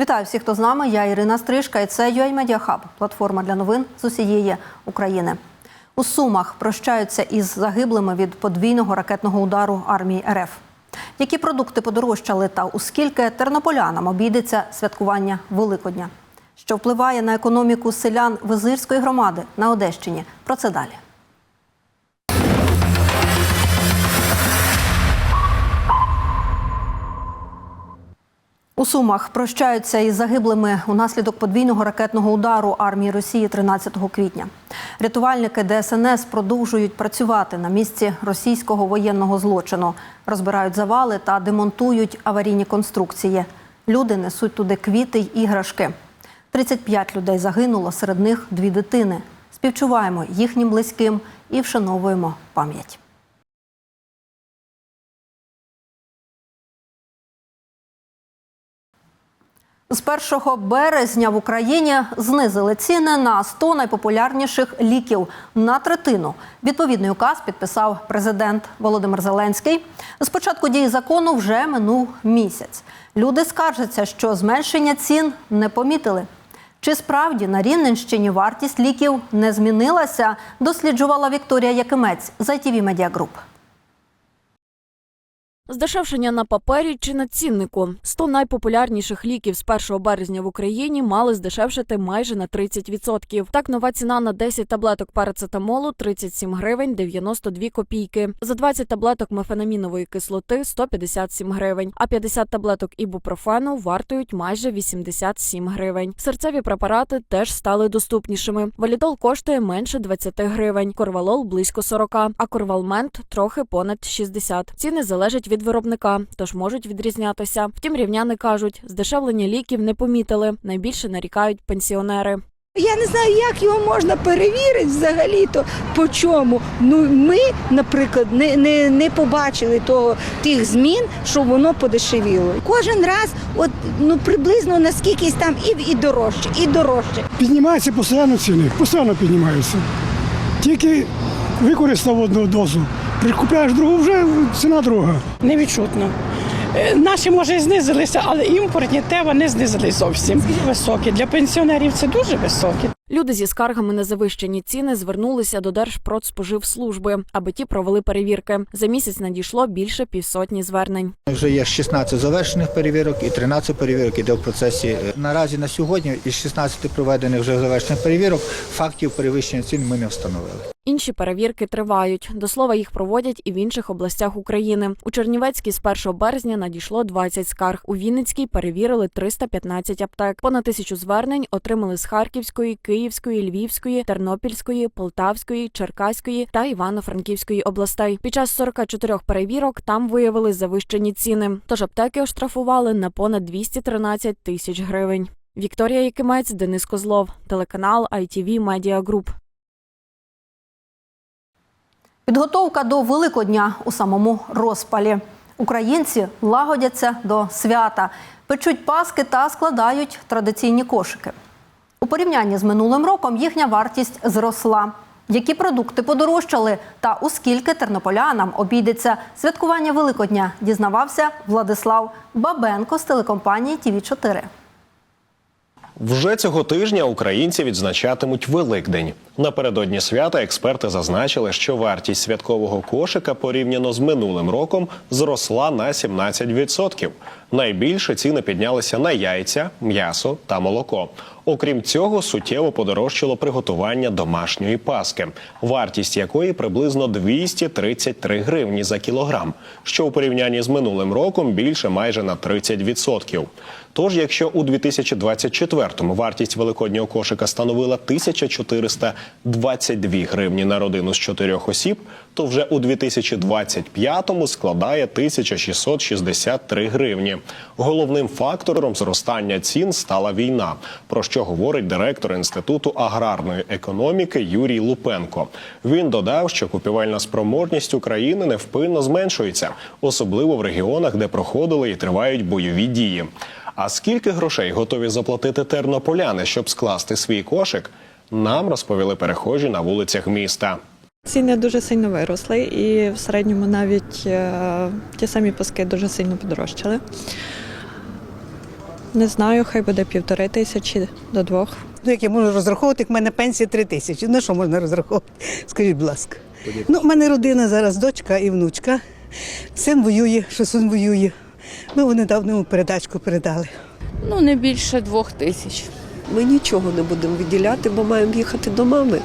Вітаю всіх, хто з нами. Я Ірина Стрижка, і це UA Media Hub, платформа для новин з усієї України. У Сумах прощаються із загиблими від подвійного ракетного удару армії РФ. Які продукти подорожчали та у скільки тернополянам обійдеться святкування Великодня? Що впливає на економіку селян Визирської громади на Одещині? Про це далі. У Сумах прощаються із загиблими унаслідок подвійного ракетного удару армії Росії 13 квітня. Рятувальники ДСНС продовжують працювати на місці російського воєнного злочину, розбирають завали та демонтують аварійні конструкції. Люди несуть туди квіти й іграшки. 35 людей загинуло, серед них дві дитини. Співчуваємо їхнім близьким і вшановуємо пам'ять. З 1 березня в Україні знизили ціни на 100 найпопулярніших ліків на третину. Відповідний указ підписав президент Володимир Зеленський. З початку дії закону вже минув місяць. Люди скаржаться, що зменшення цін не помітили. Чи справді на Рівненщині вартість ліків не змінилася? Досліджувала Вікторія Якимець з ITV Media Group. Здешевшення на папері чи на ціннику. 100 найпопулярніших ліків з 1 березня в Україні мали здешевшити майже на 30%. Так, нова ціна на 10 таблеток парацетамолу 37 гривень 92 копійки. За 20 таблеток мефенамінової кислоти 157 гривень, а 50 таблеток ібупрофену вартують майже 87 гривень. Серцеві препарати теж стали доступнішими. Валідол коштує менше 20 гривень, корвалол близько 40, а корвалмент трохи понад 60. Ціни залежать від виробника, тож можуть відрізнятися. Втім, рівняни кажуть, здешевлення ліків не помітили. Найбільше нарікають пенсіонери. Я не знаю, як його можна перевірити взагалі-то по чому. Ну ми, наприклад, не, не, не побачили того тих змін, що воно подешевіло. Кожен раз, от ну приблизно на скількись там і, і дорожче, і дорожче. Піднімаються постійно ціни, постійно піднімаються. Тільки використав одну дозу, прикупляєш другу, вже ціна друга. невідчутно. Е, Наші, може, і знизилися, але імпортні те вони знизились зовсім. Високі. Для пенсіонерів це дуже високі. Люди зі скаргами на завищені ціни звернулися до Держпродспоживслужби, аби ті провели перевірки. За місяць надійшло більше півсотні звернень. Вже є 16 завершених перевірок і 13 перевірок іде в процесі. Наразі на сьогодні із 16 проведених вже завершених перевірок фактів перевищення цін ми не встановили. Інші перевірки тривають. До слова, їх проводять і в інших областях України. У Чернівецькій з 1 березня надійшло 20 скарг. У Вінницькій перевірили 315 аптек. Понад тисячу звернень отримали з Харківської, Київської, Львівської, Тернопільської, Полтавської, Черкаської та Івано-Франківської областей. Під час 44 перевірок там виявили завищені ціни. Тож аптеки оштрафували на понад 213 тисяч гривень. Вікторія Якимець, Денис Козлов, телеканал ITV Media Group. Підготовка до Великодня у самому розпалі. Українці лагодяться до свята, печуть паски та складають традиційні кошики. У порівнянні з минулим роком їхня вартість зросла. Які продукти подорожчали та у скільки тернополянам обійдеться святкування Великодня, дізнавався Владислав Бабенко з телекомпанії ТІВІ 4 Вже цього тижня українці відзначатимуть Великдень. Напередодні свята експерти зазначили, що вартість святкового кошика порівняно з минулим роком зросла на 17%. Найбільше ціни піднялися на яйця, м'ясо та молоко. Окрім цього, суттєво подорожчало приготування домашньої паски, вартість якої приблизно 233 гривні за кілограм, що у порівнянні з минулим роком більше майже на 30%. Тож, якщо у 2024-му вартість великоднього кошика становила 1422 гривні на родину з чотирьох осіб, то вже у 2025-му складає 1663 гривні. Головним фактором зростання цін стала війна, про що говорить директор інституту аграрної економіки Юрій Лупенко. Він додав, що купівельна спроможність України невпинно зменшується, особливо в регіонах, де проходили і тривають бойові дії. А скільки грошей готові заплатити тернополяни, щоб скласти свій кошик, нам розповіли перехожі на вулицях міста. Ціни дуже сильно виросли, і в середньому навіть е, ті самі паски дуже сильно подорожчали. Не знаю, хай буде півтори тисячі до двох. Ну, як я можу розраховувати, як в мене пенсія 3 тисячі. Ну що можна розраховувати? Скажіть, будь ласка. Ну, в мене родина зараз дочка і внучка. Син воює, що син воює. Ми вони давно передачку передали. Ну, не більше двох тисяч. Ми нічого не будемо виділяти, бо маємо їхати до мами.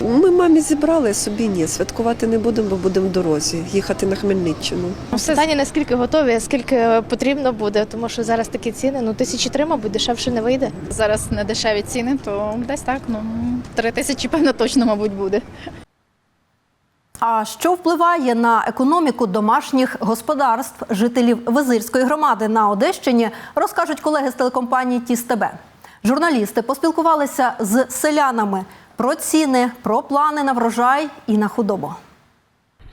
Ми мамі зібрали, собі ні. Святкувати не будемо, бо будемо в дорозі, їхати на Хмельниччину. Питання наскільки готові, скільки потрібно буде, тому що зараз такі ціни, ну тисячі три, мабуть, дешевше не вийде. Зараз не дешеві ціни, то десь так, ну три тисячі, певно, точно, мабуть, буде. А що впливає на економіку домашніх господарств жителів Визирської громади на Одещині, розкажуть колеги з телекомпанії ТІСТБ. Журналісти поспілкувалися з селянами про ціни, про плани на врожай і на худобу.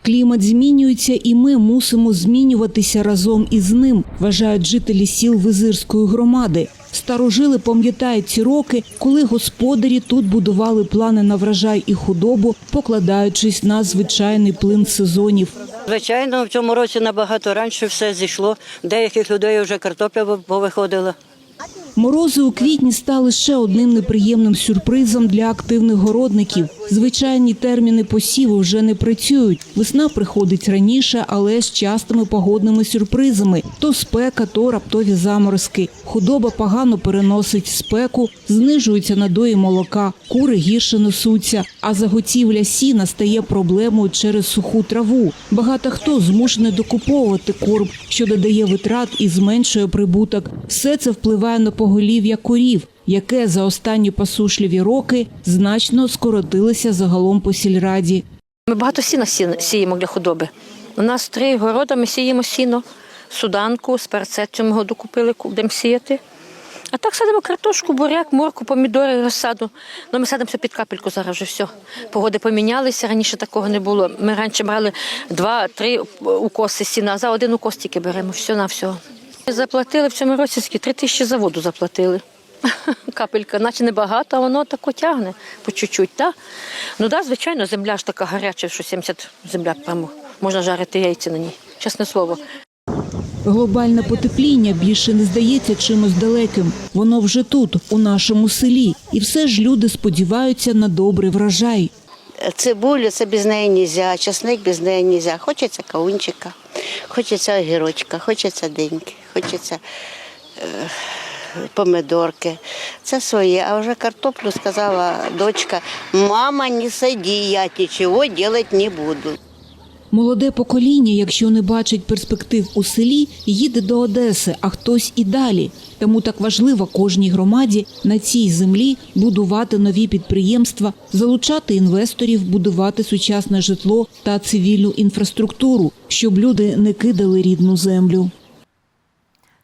Клімат змінюється, і ми мусимо змінюватися разом із ним, вважають жителі сіл Визирської громади. Старожили пам'ятають ці роки, коли господарі тут будували плани на врожай і худобу, покладаючись на звичайний плин сезонів. Звичайно, в цьому році набагато раніше все зійшло. Деяких людей вже картопля повиходила. Морози у квітні стали ще одним неприємним сюрпризом для активних городників. Звичайні терміни посіву вже не працюють. Весна приходить раніше, але з частими погодними сюрпризами: то спека, то раптові заморозки. Худоба погано переносить спеку, знижуються надої молока, кури гірше несуться. А заготівля сіна стає проблемою через суху траву. Багато хто змушений докуповувати корм, що додає витрат і зменшує прибуток. Все це впливає на поголів'я корів, яке за останні посушливі роки значно скоротилося загалом по сільраді. Ми багато сіна сі- сіємо для худоби. У нас три города, ми сіємо сіно, суданку, сперцет цього году купили, будемо сіяти. А так садимо картошку, буряк, морку, помідори, розсаду. Ну, ми садимося під капельку зараз вже все. Погоди помінялися, раніше такого не було. Ми раніше брали два-три укоси сіна, за один укос тільки беремо, все на все. Заплатили в цьому році скільки? три тисячі за воду заплатили. Капелька, наче небагато, а воно тако тягне по чуть-чуть. Та? Ну так, да, звичайно, земля ж така гаряча, що 70 земля прямо можна жарити яйця на ній. Чесне слово. Глобальне потепління більше не здається чимось далеким. Воно вже тут, у нашому селі, і все ж люди сподіваються на добрий врожай. Цибулю це без неї нельзя, часник без неї нельзя. Хочеться каунчика, хочеться огірочка, хочеться деньки, хочеться е, помидорки. Це своє. А вже картоплю сказала дочка, мама, не сиді, я нічого робити не буду. Молоде покоління, якщо не бачить перспектив у селі, їде до Одеси, а хтось і далі. Тому так важливо кожній громаді на цій землі будувати нові підприємства, залучати інвесторів, будувати сучасне житло та цивільну інфраструктуру, щоб люди не кидали рідну землю.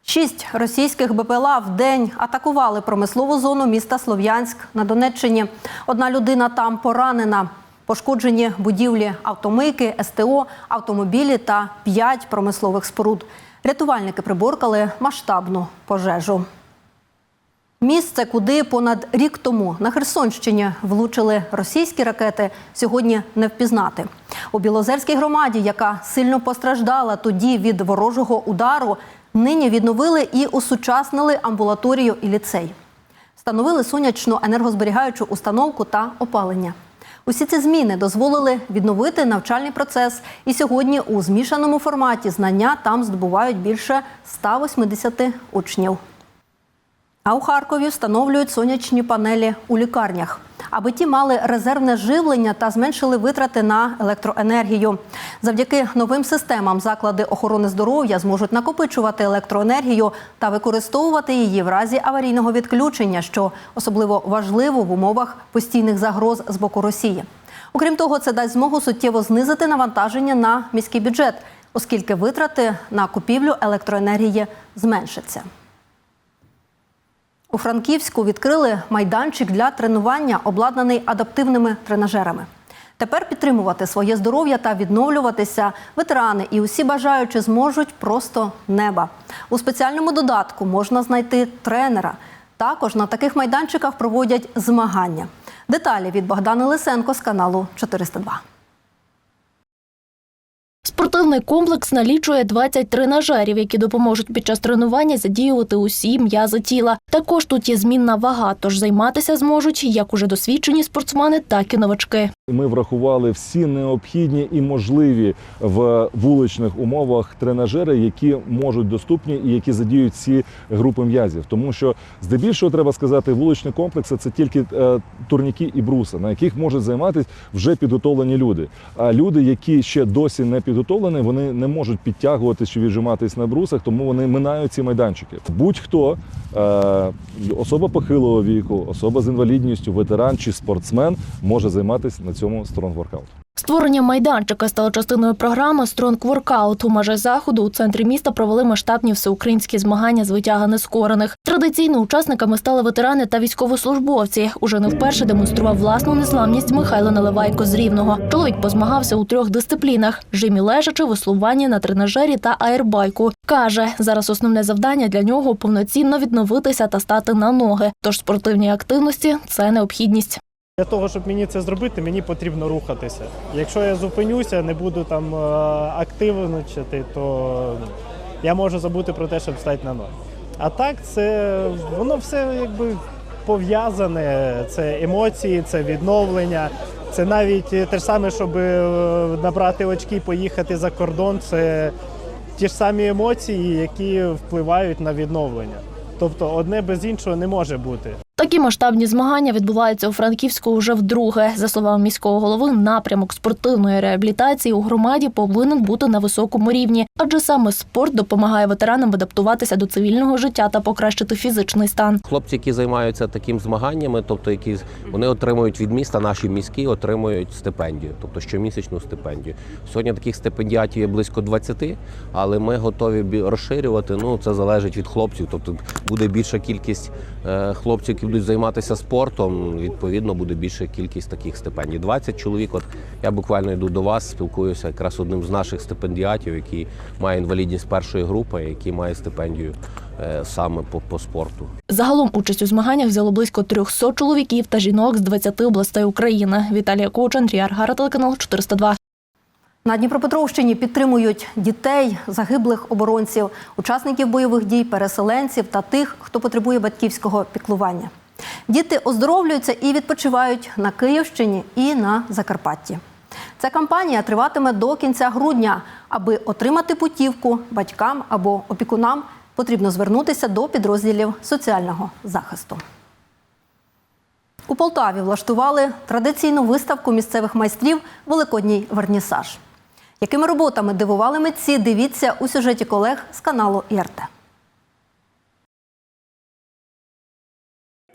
Шість російських БПЛА в день атакували промислову зону міста Слов'янськ на Донеччині. Одна людина там поранена. Пошкоджені будівлі автомийки, СТО, автомобілі та п'ять промислових споруд. Рятувальники приборкали масштабну пожежу. Місце, куди понад рік тому на Херсонщині влучили російські ракети, сьогодні не впізнати. У Білозерській громаді, яка сильно постраждала тоді від ворожого удару, нині відновили і усучаснили амбулаторію і ліцей. Встановили сонячну енергозберігаючу установку та опалення. Усі ці зміни дозволили відновити навчальний процес, і сьогодні у змішаному форматі знання там здобувають більше 180 учнів. А у Харкові встановлюють сонячні панелі у лікарнях, аби ті мали резервне живлення та зменшили витрати на електроенергію. Завдяки новим системам заклади охорони здоров'я зможуть накопичувати електроенергію та використовувати її в разі аварійного відключення, що особливо важливо в умовах постійних загроз з боку Росії. Окрім того, це дасть змогу суттєво знизити навантаження на міський бюджет, оскільки витрати на купівлю електроенергії зменшаться. У Франківську відкрили майданчик для тренування, обладнаний адаптивними тренажерами. Тепер підтримувати своє здоров'я та відновлюватися ветерани і усі бажаючі зможуть просто неба. У спеціальному додатку можна знайти тренера. Також на таких майданчиках проводять змагання. Деталі від Богдани Лисенко з каналу 402. Спортивний комплекс налічує 20 тренажерів, які допоможуть під час тренування задіювати усі м'язи тіла. Також тут є змінна вага, тож займатися зможуть як уже досвідчені спортсмени, так і новачки. Ми врахували всі необхідні і можливі в вуличних умовах тренажери, які можуть доступні і які задіють всі групи м'язів. Тому що здебільшого треба сказати, вуличні комплекси це тільки е, турніки і бруси, на яких можуть займатися вже підготовлені люди. А люди, які ще досі не підготовлені, вони не можуть підтягуватись чи віджиматись на брусах, тому вони минають ці майданчики. Будь-хто е, особа похилого віку, особа з інвалідністю, ветеран чи спортсмен може займатися на цьому стронг-воркаут. Створення майданчика стало частиною програми Стронг Воркаут. У межах заходу у центрі міста провели масштабні всеукраїнські змагання з витяга нескорених. Традиційно учасниками стали ветерани та військовослужбовці. Уже не вперше демонстрував власну незламність Михайло Наливайко з Рівного. Чоловік позмагався у трьох дисциплінах: жимі лежачи, веслування на тренажері та аербайку. Каже, зараз основне завдання для нього повноцінно відновитися та стати на ноги. Тож спортивні активності це необхідність. Для того, щоб мені це зробити, мені потрібно рухатися. Якщо я зупинюся, не буду там е, активничати, то я можу забути про те, щоб стати на ноги. А так, це воно все якби пов'язане. Це емоції, це відновлення. Це навіть те ж саме, щоб е, набрати очки, поїхати за кордон. Це ті ж самі емоції, які впливають на відновлення. Тобто одне без іншого не може бути. Такі масштабні змагання відбуваються у Франківську вже вдруге. За словами міського голови, напрямок спортивної реабілітації у громаді повинен бути на високому рівні, адже саме спорт допомагає ветеранам адаптуватися до цивільного життя та покращити фізичний стан. Хлопці, які займаються таким змаганнями, тобто які вони отримують від міста, наші міські отримують стипендію, тобто щомісячну стипендію. Сьогодні таких стипендіатів є близько 20, але ми готові розширювати. Ну це залежить від хлопців. Тобто буде більша кількість е, хлопців, будуть займатися спортом. Відповідно, буде більша кількість таких стипендій. 20 чоловік. От я буквально йду до вас, спілкуюся якраз одним з наших стипендіатів, який має інвалідність першої групи, який має стипендію е, саме по, по спорту. Загалом участь у змаганнях взяло близько 300 чоловіків та жінок з 20 областей України. Віталія Коуч, Андрій Аргара, телеканал 402. На Дніпропетровщині підтримують дітей, загиблих оборонців, учасників бойових дій, переселенців та тих, хто потребує батьківського піклування. Діти оздоровлюються і відпочивають на Київщині і на Закарпатті. Ця кампанія триватиме до кінця грудня. Аби отримати путівку батькам або опікунам, потрібно звернутися до підрозділів соціального захисту. У Полтаві влаштували традиційну виставку місцевих майстрів Великодній вернісаж. Якими роботами дивували митці, дивіться у сюжеті колег з каналу ІРТ.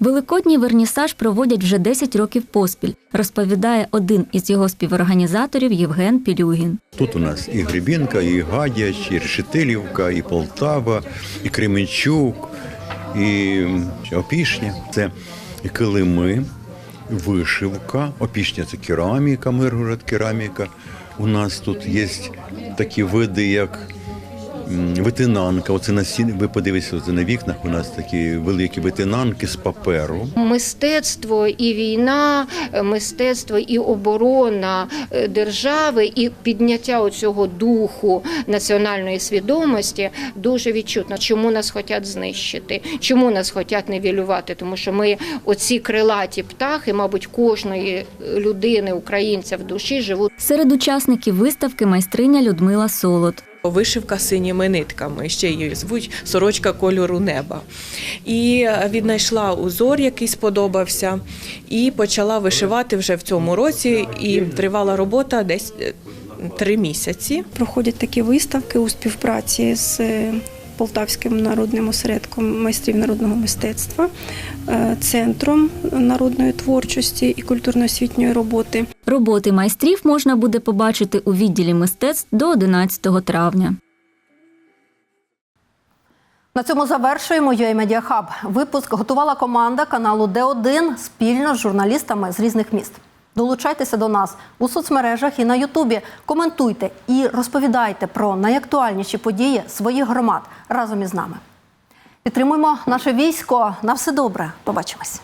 Великодній вернісаж проводять вже 10 років поспіль, розповідає один із його співорганізаторів Євген Пілюгін. Тут у нас і Гребінка, і Гадяч, і Решетилівка, і Полтава, і Кременчук, і Опішня. Це килими, вишивка. Опішня це кераміка, Миргород кераміка. У нас тут є такі види, як витинанка. Оце на стіні, ви подивіться, оце на вікнах у нас такі великі витинанки з паперу. Мистецтво і війна, е, мистецтво і оборона е, держави, і підняття оцього духу національної свідомості дуже відчутно. Чому нас хочуть знищити? Чому нас хочуть нівелювати? Тому що ми оці крилаті птахи, мабуть, кожної людини, українця в душі живуть. Серед учасників виставки майстриня Людмила Солод. Вишивка синіми нитками, ще її звуть сорочка кольору неба. І віднайшла узор, який сподобався, і почала вишивати вже в цьому році. І тривала робота десь е, три місяці. Проходять такі виставки у співпраці з е, Полтавським народним осередком майстрів народного мистецтва, е, центром народної творчості і культурно-освітньої роботи. Роботи майстрів можна буде побачити у відділі мистецтв до 11 травня. На цьому завершуємо UA Media Hub. Випуск готувала команда каналу Д1 спільно з журналістами з різних міст. Долучайтеся до нас у соцмережах і на Ютубі. Коментуйте і розповідайте про найактуальніші події своїх громад разом із нами. Підтримуємо наше військо. На все добре. Побачимось.